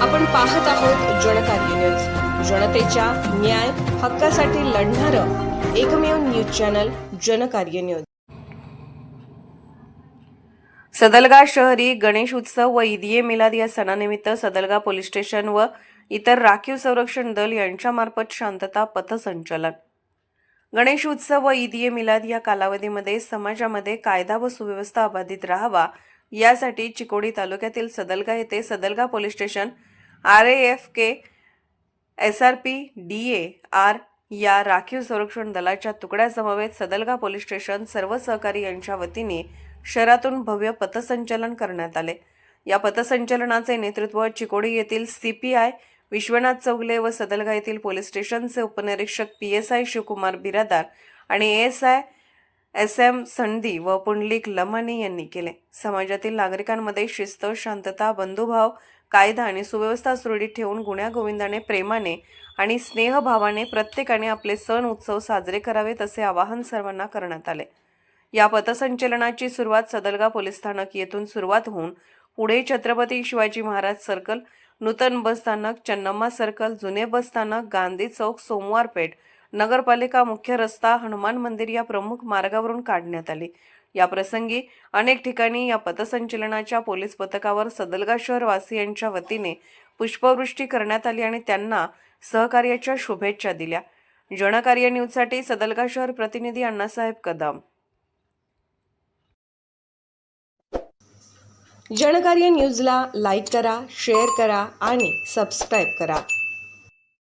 आपण पाहत आहोत जनकार्य न्यूज. जनतेच्या न्याय हक्कासाठी लढणारं एकमेव news channel Janakarya news. Sadalga शहरी गणेश उत्सव व ईद मिलाद या सणानिमित्त सदलगा पोलीस स्टेशन व इतर राखीव संरक्षण दल यांच्यामार्फत शांतता पथसंचलन. गणेश उत्सव व ईद मिलाद या कालावधीमध्ये समाजामध्ये कायदा व सुव्यवस्था अबाधित राहावा यासाठी चिकोडी तालुक्यातील सदलगा येथे Sadalga police station R F K S R P D A R या राखीव संरक्षण दलाच्या तुकड्यासमवेत सदलगा पोलीस स्टेशन सर्व सहकारी यांच्या वतीने शहरातून भव्य पथसंचलन करण्यात आले. या पथसंचलनाचे नेतृत्व चिकोडी येथील C P I Vishwanath Chougule व सदलगा येथील पोलीस स्टेशनचे उपनिरीक्षक P S I Shivakumar Biradar आणि एस आय एस एम संधी व पुंडलिक लमानी यांनी केले. समाजातील नागरिकांमध्ये शिस्त शांतता बंधुभाव कायदा आणि सुव्यवस्था सुरळीत ठेवून गुण्यागोविंदाने प्रेमाने आणि स्नेहभावाने प्रत्येकाने आपले सण उत्सव साजरे करावेत असे आवाहन सर्वांना करण्यात आले. या पथसंचलनाची सुरुवात सदलगा पोलीस स्थानक येथून सुरुवात होऊन पुढे छत्रपती शिवाजी महाराज सर्कल नूतन बस स्थानक चन्नम्मा सर्कल जुने बस स्थानक गांधी चौक सोमवार पेठ नगरपालिका मुख्य रस्ता हनुमान मंदिर या प्रमुख मार्गावरून काढण्यात आले. या प्रसंगी अनेक ठिकाणी या पथसंचलनाच्या पोलीस पथकावर सदलगा शहरवासियांच्या वतीने पुष्पवृष्टी करण्यात आली आणि त्यांना सहकार्याच्या शुभेच्छा दिल्या. जनकार्य न्यूजसाठी सदलगा शहर प्रतिनिधी अण्णासाहेब कदम. जनकार्य न्यूजला लाईक करा शेअर करा आणि सबस्क्राईब करा.